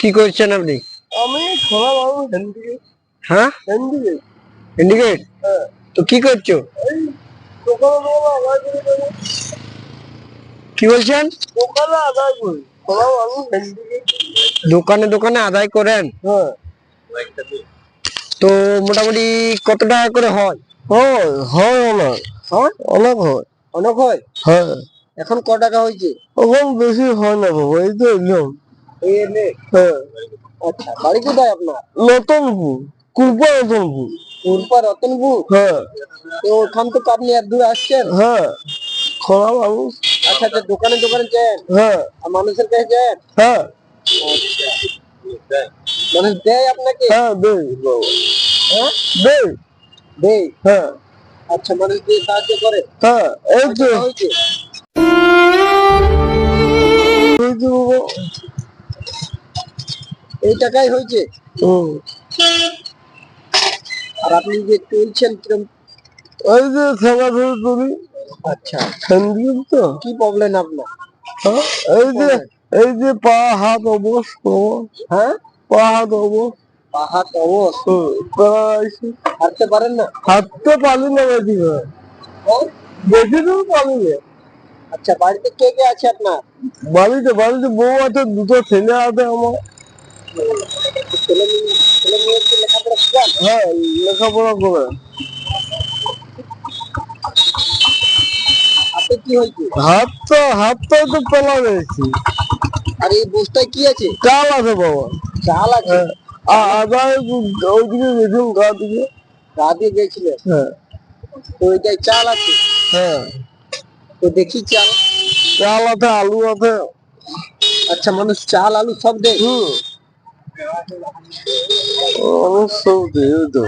কি করছেন আপনি? আমি খোলা বাবু হ্যাঁ? হ্যান্ডিকে ইন্ডিকেট তো কি করছ? কি বলছেন? দোকানে আদায় করি। খোলা বাবু হ্যান্ডিকে দোকানে দোকানে আদায় করেন? হ্যাঁ। তো মোটামুটি কত টাকা করে হয়? হয় হয় অনেক। হ্যাঁ? অনেক হয়। অনেক হয়? হ্যাঁ। এখন ক টাকা হয়েছে? ওখান বেশি হয় না বাবু এই তো এলে হ্যাঁ আচ্ছা বাড়ি কোথায় আপনার? নতুনপুর কুলপা নতুনপুর উর্পা রতনপুর? হ্যাঁ। তো ওখান থেকে আপনি দূরে আসছেন? হ্যাঁ খোলা বাবু আচ্ছা আচ্ছা দোকানে দোকানে যান? হ্যাঁ। আর মানুষের কাছে যান? হ্যাঁ। মানুষ দেয় আপনাকে? হ্যাঁ দে বাবু হ্যাঁ? দে দেয়? হ্যাঁ। আচ্ছা মানুষ দিয়ে সাহায্য করে? হ্যাঁ এই তো এই টাকাই হয়েছে? হুম। আর আপনি যে চলছেন কিরম? এই যে করি। আচ্ছা। তো। কি প্রবলেম আপনার? হ্যাঁ? এই যে এই যে পা হাত অবশ হ্যাঁ? পা হাত অবশ। অবস প্যারালাইসিস হাঁটতে পারেন না? হাঁটতে পারি না বেশি হ্যাঁ? বেশি দূর পারি না। আচ্ছা বাড়িতে কে কে আছে আপনার? বাড়িতে বাড়িতে বউ আছে দুটো ছেলে আছে আমার। ছেলে মেয়ে ছেলে মেয়েকে লেখাপড়া শেখান হ্যাঁ লেখাপড়া করে। হাতে কি হয়েছে? হাতটা হাতটাই তো পেলা রয়েছি। আর এই বস্তায় কি আছে? চাল আছে বাবা। চাল আছে? হ্যাঁ। আদায় ওইদিকে গেছিলাম গা দিকে। গা দিয়ে গেছিলেন? হ্যাঁ। তো ওইটাই চাল আছে? হ্যাঁ। তো দেখি চাল। চাল আছে আলু আছে। আচ্ছা মানুষ চাল আলু সব দেয়? হুম। সব দিয়ে তো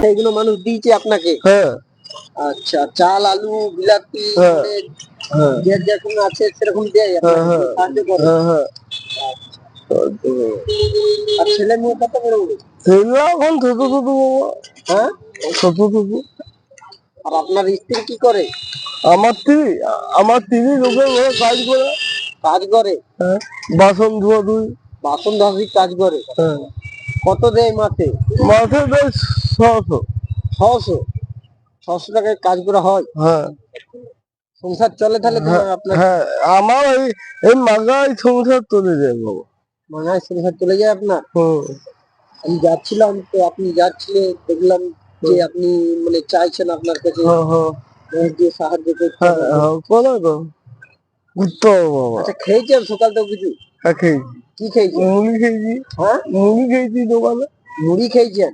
সেইগুলো মানুষ দিয়েছে আপনাকে? হ্যাঁ। আচ্ছা চাল আলু বিলাতি হ্যাঁ। হ্যাঁ। যে যেরকম আছে সেরকম দেয়। হ্যাঁ, হ্যাঁ। সাহায্য করে হ্যাঁ আর ছেলে মেয়ে কত বড় বড়? ছেলে এখন ছোট ছোট হ্যাঁ? ছোট ছোট আর আপনার স্ত্রী কি করে? আমার তিরি আমার তিরি লোকের ঘরে কাজ করে। কাজ করে? হ্যাঁ বাসন ধোয়া ধুই। বাসন ধোয়ার কাজ করে? হ্যাঁ। কত দেয় মাসে? মাঠে বেশ ছশো। ছশো? ছশো টাকায় কাজ করা হয়? হ্যাঁ। সংসার চলে তাহলে তোমার আপনার? হ্যাঁ আমার এই এই মাগাই সংসার চলে যায় বাবা। মানায় সংসার চলে যায় আপনার? হুম। আমি যাচ্ছিলাম তো আপনি যাচ্ছিলেন দেখলাম যে আপনি মানে চাইছেন আপনার কাছে হ্যাঁ হ্যাঁ। দিয়ে সাহায্য করতে হ্যাঁ বাবা। আচ্ছা খেয়েছেন সকাল থেকে কিছু হ্যাঁ খেয়েছি। কি খেয়েছেন? মুড়ি খেয়েছি। হ্যাঁ? মুড়ি খেয়েছি দোকানে। মুড়ি খেয়েছেন?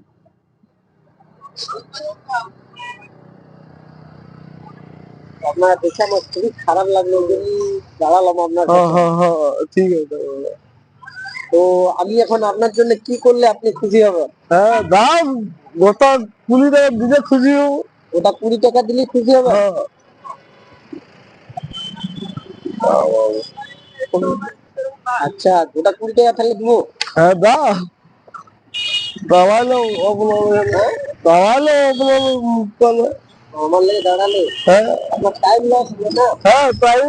আপনার দেখে আমার খুবই খারাপ লাগল দাঁড়ালাম আপনার ঠিক আছে তো আমি এখন আপনার জন্য কি করলে আপনি খুশি হবেন? হ্যাঁ দাম গোটা কুড়ি টাকা দিলে খুশি হব। ওটা কুড়ি টাকা দিলে খুশি হবে? হ্যাঁ। আচ্ছা ওটা কুড়ি টাকা তাহলে দেবো? হ্যাঁ দা। দাঁড়াল দাঁড়াল মুখটালে আমার লেগে দাঁড়ালে। হ্যাঁ। টাইম লস হবে না? হ্যাঁ তাই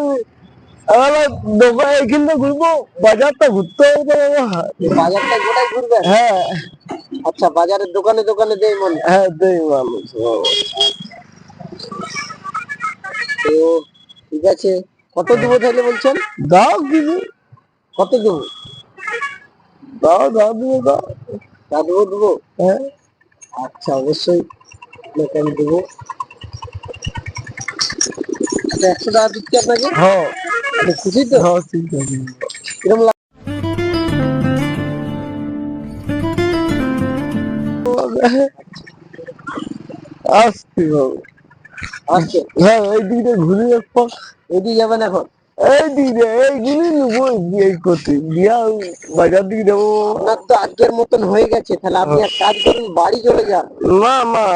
ঘুরবো বাজারটা ঘুরতে হবে বাজারটা গোটাই ঘুরবেন হ্যাঁ। আচ্ছা বাজারের দোকানে দোকানে মনে? হ্যাঁ দেই মানুষ তো ঠিক আছে কত দেবো তাহলে বলছেন? দাও কিছু। কত দেবো? দাও দাও দেবো দাও। তা দেবো দেবো? হ্যাঁ। আচ্ছা অবশ্যই আমি দেবো। আচ্ছা একশো টাকা দিচ্ছি আপনাকে? হ্যাঁ। খুশি তো হ্যাঁ লাগ- আসছি বাবু। আচ্ছা হ্যাঁ এই দিকে ঘুরে এদিকে যাবেন এখন। এই দিকে এইগুলি নেব এই করতে দিয়া বাজার দিকে যাব আপনার তো আজকের মতন হয়ে গেছে তাহলে আপনি এক কাজ করুন বাড়ি চলে যান। না না।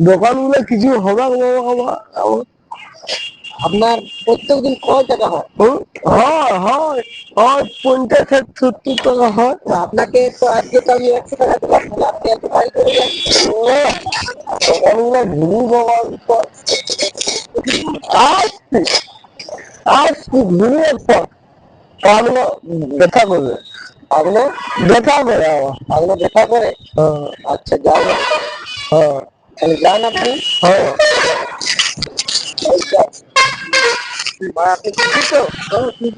দোকানগুলো কিছু হবে না বাবা আপনার প্রত্যেকদিন কয় টাকা হয়? হয় হয়। হয় পঞ্চাশ ষাট সত্তর টাকা হয়। আপনাকে তো আজকে তো আমি একশো টাকা দিলাম আপনি ঘুরি বাবা আজ আজ ঘুমিয়ে পর। ব্যথা করবে পাগলো ব্যথা করে আপনি দেখা করে? হ্যাঁ। আচ্ছা যাও হ্যাঁ। তাহলে যান আপনি। হ্যাঁ। মা আপনি খুশি তো খুশি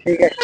ঠিক আছে